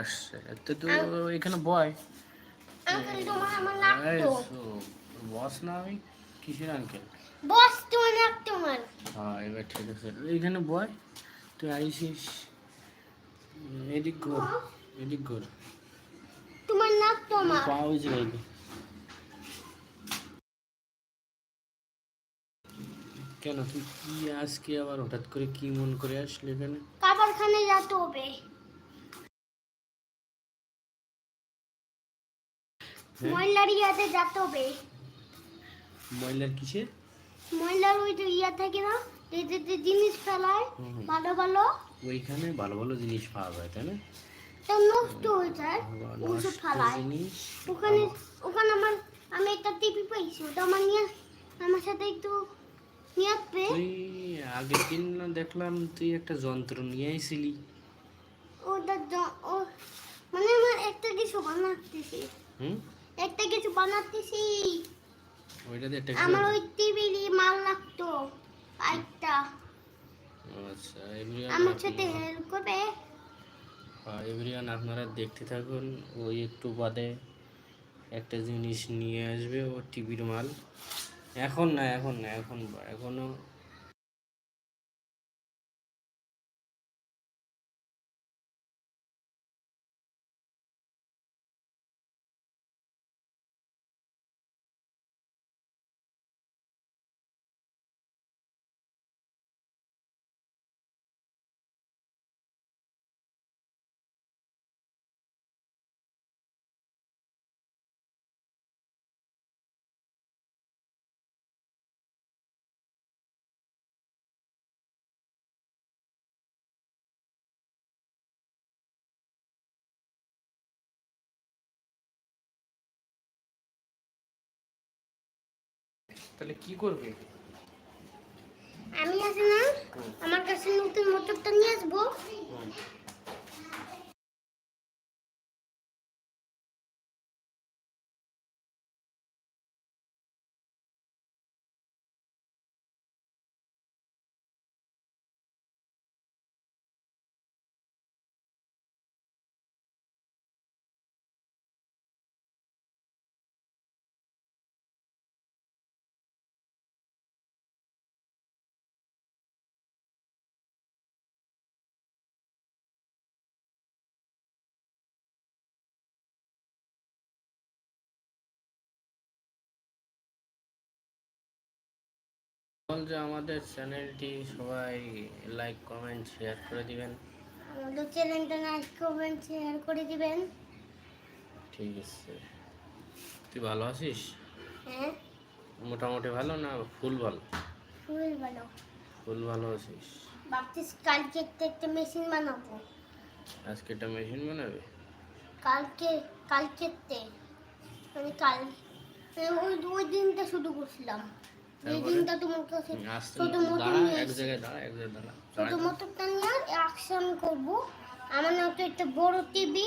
আসছে। এতে তো এখানে বয়? বস না আমি কিসের আঙ্কেল বস তোমার হ্যাঁ এবার ঠিক আছে। বয় তুই আইসিস। এদিক ঘর এদিক ঘর। তোমার পা ওই জায়গায় কেন তুই কি আজকে আবার হঠাৎ করে কি মন করে আসলি এখানে? কাবারখানে যেতে হবে। ময়লার ইয়াতে যেতে হবে। ময়লার কিসে ময়লার ওই যে ইয়া থাকে না যে জিনিস ফেলায়। ভালো ভালো। ওইখানে ভালো ভালো জিনিস পাওয়া যায় তাই না? তো নষ্ট হয়ে যায় ওষুধ ফেলায়। ওখানে ওখানে আমার আমি একটা টিপি পাইছি ওটা আমার নিয়ে আমার সাথে একটু নিয়ে আসবে। আগের দিন না দেখলাম তুই একটা যন্ত্র নিয়ে আইছিলি। ওটা মানে আমার একটা কিছু বানাতেছি। হুম? একটা কিছু বানাতেছি। ওইটাতে একটা আমার ওই টিভির মাল লাগতো একটা আচ্ছা এভরিওয়ান আমার সাথে হেল্প করবে। এভরিওয়ান আপনারা দেখতে থাকুন ওই একটু বাদে একটা জিনিস নিয়ে আসবে ও টিভির মাল। এখন না এখন না এখন এখনও তাহলে কি করবে? বল যে আমাদের চ্যানেলটি সবাই লাইক কমেন্ট শেয়ার করে দিবেন। আমাদের চ্যানেলটা লাইক কমেন্ট শেয়ার করে দিবেন। ঠিক আছে। তুই ভালো আছিস? হ্যাঁ। মোটামুটি ভালো না ফুল ভালো? খুবই ভালো। ফুল ভালো আছিস। ভাবছিস কালকে একটা একটা মেশিন বানাবো। আজকে একটা মেশিন বানাবে? কালকে কালকেতে মানে কাল ওই ওই দিনটা শুধু করছিলাম। ওই দিনটা তোমার কাছে ছোট মতো এক জায়গায় দাঁড়া এক জায়গায় দাঁড়া। ছোট দাঁড়া। নিয়ে অ্যাকশন করব। আমার না তো একটা বড় টিভি।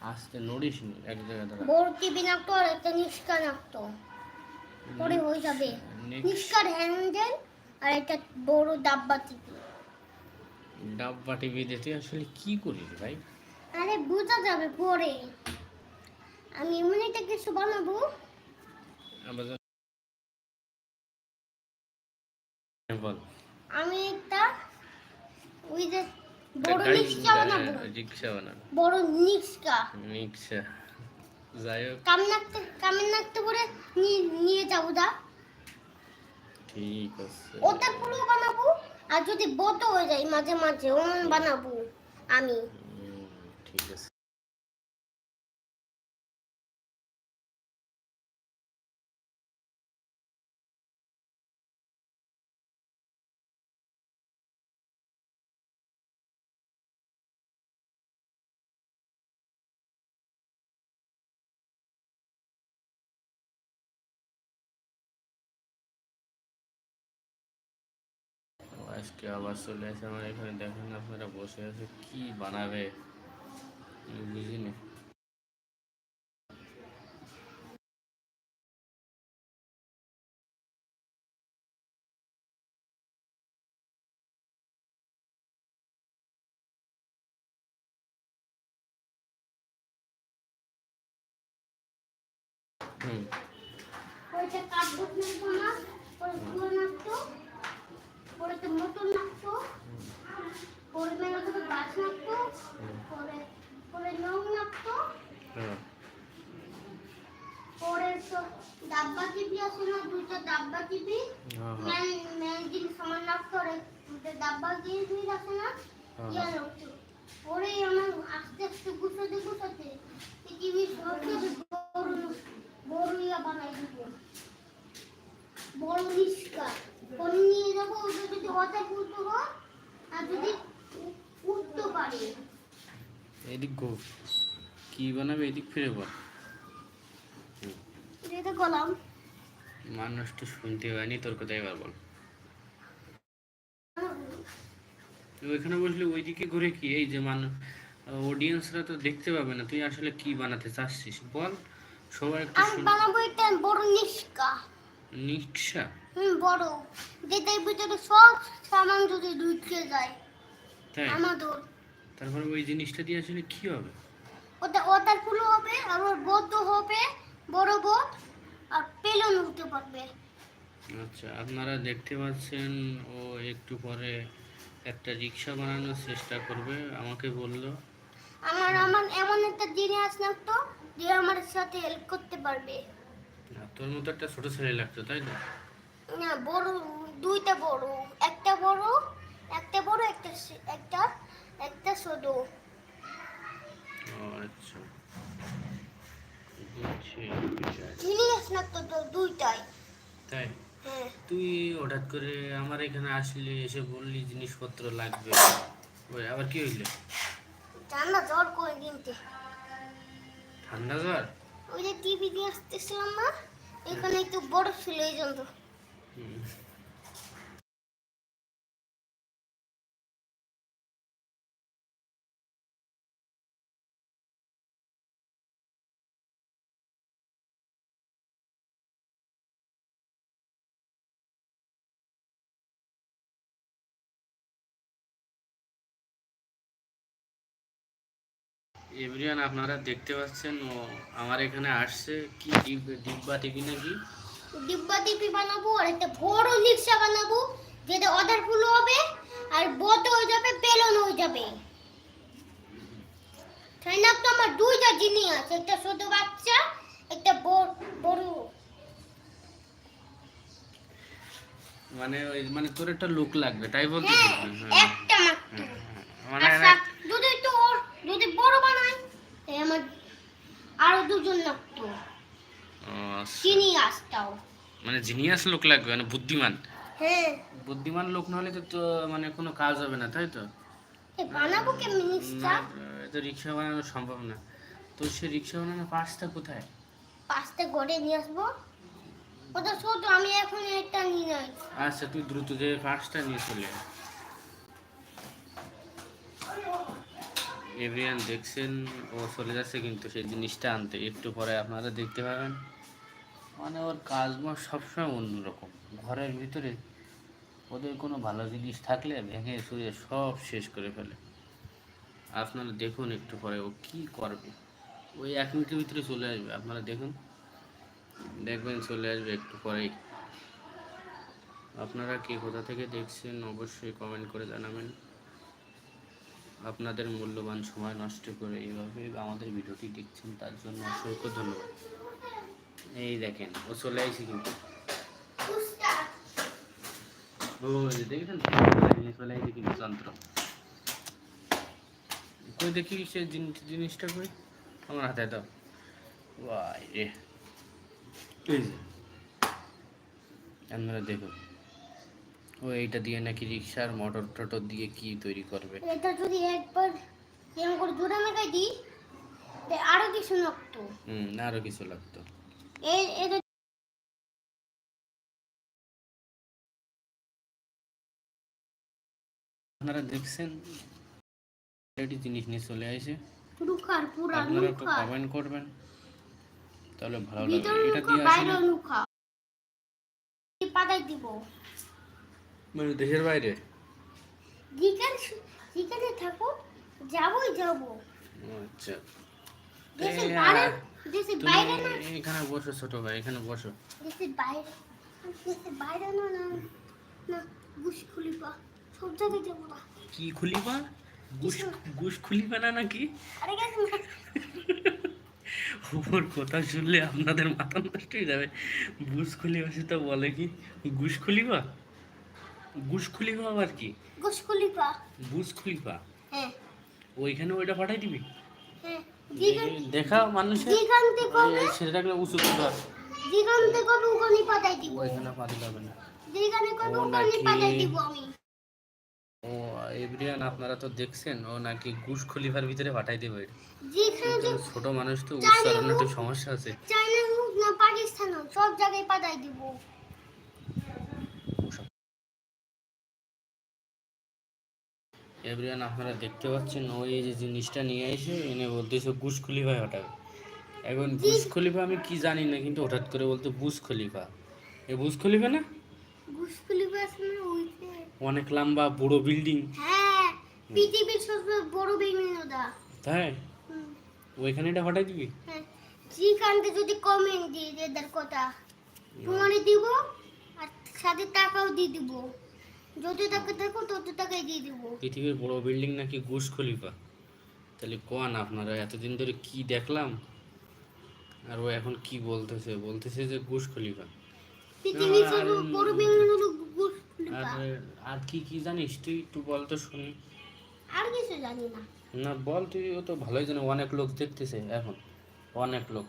আস্তে নড়িস এক জায়গায় দাঁড়া। বড় টিভি নাকতো আর একটা নিষ্কা নাকতো। পরে হয়ে যাবে। নিষ্কার। হ্যান্ডেল আর একটা বড় ডাব্বা টিভি। ডাব্বা তুই আসলে কি করিস ভাই? আরে বোঝা যাবে পরে। আমি এমন একটা কিছু বানাবো। বল। আমি একটা ওই যে বড় বানাবো। রিক্সা বানাবো বড় নিষ্কা রিক্সা। যাই হোক। কাম নাকতে করে নিয়ে নিয়ে যাব দা ঠিক আছে। ওটা পুরো বানাবো আর যদি বড় হয়ে যায় মাঝে মাঝে ওমন বানাবো আমি। ঠিক আছে। আজকে আবার চলে আসে আমার এখানে। দেখেন আপনারা বসে আছে, কি বানাবে? বুঝিনি। হুম। ওইটা কাটবো না ওই তো। পরে তো মোটর পরে মেলা গাছ নাকতো পরে পরে হ্যাঁ। তো ডাব্বা টিভি আছে না দুইটা ডাব্বা টিভি হ্যাঁ হ্যাঁ। মেন মেন জিনিস আমার নাকতো রে দুইটা ডাব্বা দিয়ে আছে না হ্যাঁ। ইয়া নাকতো পরে আমার আস্তে আস্তে গুছাতে গুছাতে টিভি সবকে বড় বড় ইয়া বানাই দিব বড় নিষ্কা কোন নিয়ে যাব হয় আর যদি উঠতে পারে। এদিক গো কি বানাবে এদিক ফিরে বল। যেটা গলাম মানুষটা শুনতে হয়নি তোর কথা এবার বল। ওইখানে বসলে ওইদিকে ঘুরে কি? এই যে মানুষ অডিয়েন্সরা তো দেখতে পাবে না তুই আসলে কি বানাতে চাচ্ছিস? বল সবাই একটু আমি বানাবো এটা বড় নিষ্কা। নিক্সা হুম বড়। যেটার ভিতরে সব সামান যদি ঢুকে যায় তাই? আমাদের। তারপরে ওই জিনিসটা দিয়ে আসলে কি হবে? ওটা ওটার ফুল হবে আর ওর বোধ হবে বড় বোধ আর পেলন উঠতে পারবে। আচ্ছা আপনারা দেখতে পাচ্ছেন ও একটু পরে একটা রিক্সা বানানোর চেষ্টা করবে আমাকে বলল। আমার আমার এমন একটা জিনিস লাগতো যে আমার সাথে হেল্প করতে পারবে। তোর মতো একটা ছোট ছেলে লাগতো তাই না? না বড় দুইটা বড় একটা বড় একটা বড় একটা একটা একটা ছোট। ও আচ্ছা। তাই? হ্যাঁ। তুই হঠাৎ করে আমার এখানে আসলি এসে বললি জিনিসপত্র লাগবে। ওই আবার কি হইলে? ঠান্ডা জ্বর করে কিনতে ঠান্ডা জ্বর? ওই যে টিভি দিয়ে আসতেছিলাম না এখানে একটু বড় ছিল এই জন্য। হুম। এভরিওয়ান আপনারা দেখতে পাচ্ছেন ও আমার এখানে আসছে। কি ডিব- ডিব্বা টিভি নাকি? ডিব্বা টিপি বানাবো আর একটা বড় রিক্সা বানাবো যেটা অর্ডার ফুল হবে আর বড় হয়ে যাবে বেলন হয়ে যাবে। তাই না তো আমার দুইটা জিনিস আছে একটা ছোট বাচ্চা একটা বড় বড়। মানে ওই মানে তোর একটা লুক লাগবে তাই বলতে হ্যাঁ একটা মাত্র। মানে আচ্ছা যদি তো ওর যদি বড় বানাই তাই আমার আরও দুজন লাগতো। আচ্ছা। মানে জিনিয়াস লোক লাগবে মানে বুদ্ধিমান। হ্যাঁ। বুদ্ধিমান লোক না হলে তো তো মানে কোনো কাজ হবে না তাই তো? এ বানাবো নিশ্চা এ তো রিক্সা বানানো সম্ভব না। তো সে রিক্সা বানানো পাঁচটা কোথায়? পাঁচটা গড়ে নিয়ে আসব। ওটা ছোট আমি এখন একটা নিয়ে যাই আচ্ছা তুই দ্রুত যে পাঁচটা নিয়ে চলে আয়। এভরিয়ান দেখছেন, ও চলে যাচ্ছে কিন্তু সেই জিনিসটা আনতে। একটু পরে আপনারা দেখতে পাবেন। মানে ওর কাজ বাজ সবসময় অন্যরকম। ঘরের ভিতরে ওদের কোনো ভালো জিনিস থাকলে ভেঙে চুরে সব শেষ করে ফেলে। আপনারা দেখুন একটু পরে ও কি করবে। ওই এক মিনিটের ভিতরে চলে আসবে। আপনারা দেখুন। দেখবেন চলে আসবে একটু পরেই। আপনারা কে কোথা থেকে দেখছেন, অবশ্যই কমেন্ট করে জানাবেন। আপনাদের মূল্যবান সময় নষ্ট করে এইভাবে আমাদের ভিডিওটি দেখছেন, তার জন্য অসংখ্য ধন্যবাদ। এই দেখেন, ও চলে আসছে কিন্তু। ও দেখেছেন? চলে কিন্তু যন্ত্র। দেখি সে জিনিসটা হাতে দাও। আপনারা দেখুন। ও এইটা দিয়ে নাকি রিক্সার মোটর টটর দিয়ে কি তৈরি করবে? এটা যদি একবার এরকম করে জোড়া লাগাই দিই তে আরও কিছু নক্ত হুম আরও কিছু লাগতো। এই এটা আপনারা দেখছেন একটি জিনিস নিয়ে চলে আসে। লুকার পুরা আপনারা একটু কমেন্ট করবেন। তাহলে ভালো লাগবে। এটা দিয়ে আসলে পাতাই দিব। মানে দেশের বাইরে? যেখানে যেখানে থাকো যাবই যাব। আচ্ছা। দেশের বাইরে দেশের বাইরে না এখানে বসো ছোট ভাই এখানে বসো। দেশের বাইরে দেশের বাইরে না না না বুশ খুলিপা সব জায়গায় যাব না। কি খুলিবা? গুস গুস খুলিবা না নাকি? আরে গেছে ওর কথা শুনলে আপনাদের মাথা নষ্ট হয়ে যাবে। বুস খুলিবা সে তো বলে কি? গুস খুলিবা? গুস আবার কি? বুস খুলিবা হ্যাঁ। ওইখানে ওইটা পাঠাই দিবি? হ্যাঁ। দেখা মানুষের। যেখান থেকে হবে সেটাকে উঁচু করতে যেখান থেকে হবে ওখানে পাঠাই দিব? ওইখানে পাঠাতে হবে না। নাকি- পাঠাই দিব আমি? ও এভরিয়ান আপনারা তো দেখছেন ও নাকি গুস খলিফার ভিতরে পাঠাই দেবে। যেখানে ছোট মানুষ তো উচ্চারণে একটু সমস্যা আছে। চাইনা হোক না পাকিস্তান হোক সব জায়গায় পাঠাই দিব। এভরিয়ান আপনারা দেখতে পাচ্ছেন ওই যে জিনিসটা নিয়ে এসে এনে বলতেছে গুস খলিফা হঠাৎ এখন বুস খলিফা আমি কি জানি না কিন্তু হঠাৎ করে বলতে বুস খলিফা। এই বুস খলিফা না? অনেক লম্বা বড় বিল্ডিং। হ্যাঁ পৃথিবীর সবচেয়ে বড় বিল্ডিং ওটা। তাই? ওইখানে এটা হঠাৎ দিবি? হ্যাঁ যেখানকে যদি কমেন্ট দিয়ে এদের কথা। তোমারে দিব আর সাথে টাকাও দিয়ে দিব। যত টাকা থাকো তত টাকাই দিয়ে দিব। পৃথিবীর বড় বিল্ডিং নাকি গুস খলিফা? তাহলে কোন আপনারা এতদিন ধরে কি দেখলাম? আর ও এখন কি বলতেছে? বলতেছে যে গুস খলিফা। পৃথিবীর আর- সবচেয়ে বড় বিল্ডিং হলো বুশ আর আর কি কি জানিস তুই? একটু বল তো শুনি। আর কিছু জানি না। না বল তুই ও তো ভালোই জানে। অনেক লোক দেখতেছে এখন। অনেক লোক।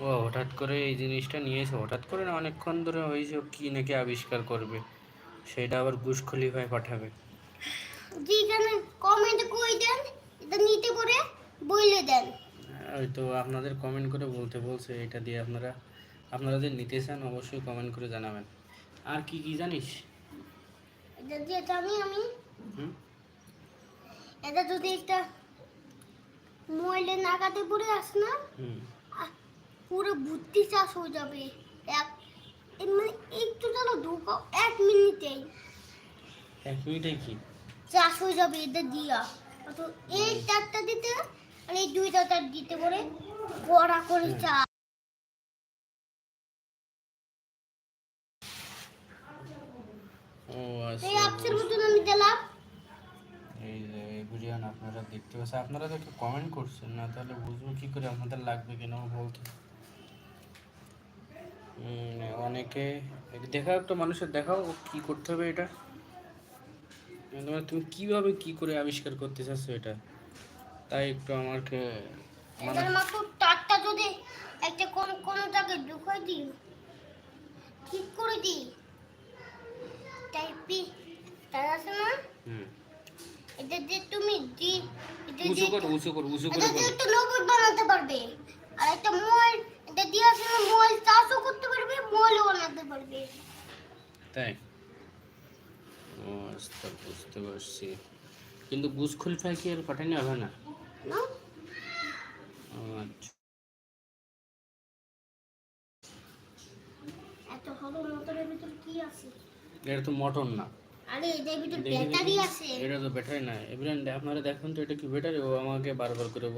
ও হঠাৎ করে এই জিনিসটা নিয়েছে। হঠাৎ করে না অনেকক্ষণ ধরে হয়েছে কি নাকি আবিষ্কার করবে। সেটা আবার গুস খলিফায় পাঠাবে। যেখানে কমেন্ট কই দেন? এটা নিতে করে বইলে দেন। ওই তো আপনাদের কমেন্ট করে বলতে বলছে এটা দিয়ে আপনারা আপনারা যদি নিতে চান অবশ্যই কমেন্ট করে জানাবেন। আর কি কি জানিস? এটা দিয়ে জানি আমি হুম? এটা যদি একটা ময়লে নাগাতে পড়ে আস না পুরো বুদ্ধি চাষ হয়ে যাবে। এক মানে একটু এক মিনিটেই। এক মিনিটে কি? চাষ হয়ে যাবে এটা দিয়া। তো এই চারটা দিতে আর এই দুইটা তার দিতে করে করে চা এই আচ্ছা আপসের মতন আমি দিলাম। এই যে বুঝিয়ান আপনারা দেখতে পাচ্ছেন। আপনারা তো একটু কমেন্ট করছেন না তাহলে বুঝব কি করে আপনাদের লাগবে কিনা বলতে। অনেকে দেখাও একটা মানুষের দেখাও কি করতে হবে এটা। তুমি কীভাবে কি করে আবিষ্কার করতে চাচ্ছ এটা? তাই একটু আমাকে মানে এটার মাত্র তারটা যদি একটা কোন জায়গায় ঢুকাই দিই ঠিক করে দিই টাইপি তার আছে না? হুম। এটা যে তুমি দি এটা উঁচু করো উঁচু করো উঁচু করে এটা একটা নৌকো বানাতে পারবে। আর একটা মোবাইল এটা দিয়ে আসলে মোবাইল চাষও করতে পারবে মোবাইলও বানাতে পারবে। তাই? আচ্ছা বুঝতে পারছি। কিন্তু বুঝ খুলফায় কি আর পাঠানি হবে না? আচ্ছা। এত হলো মোটরের ভিতর কি আছে? এটা তো মটর না। আরে এটার ভিতর দেখি ব্যাটারি আছে। এটা তো ব্যাটারি না। এবার আপনারা দেখুন তো এটা কি ব্যাটারি? ও আমাকে বারবার করে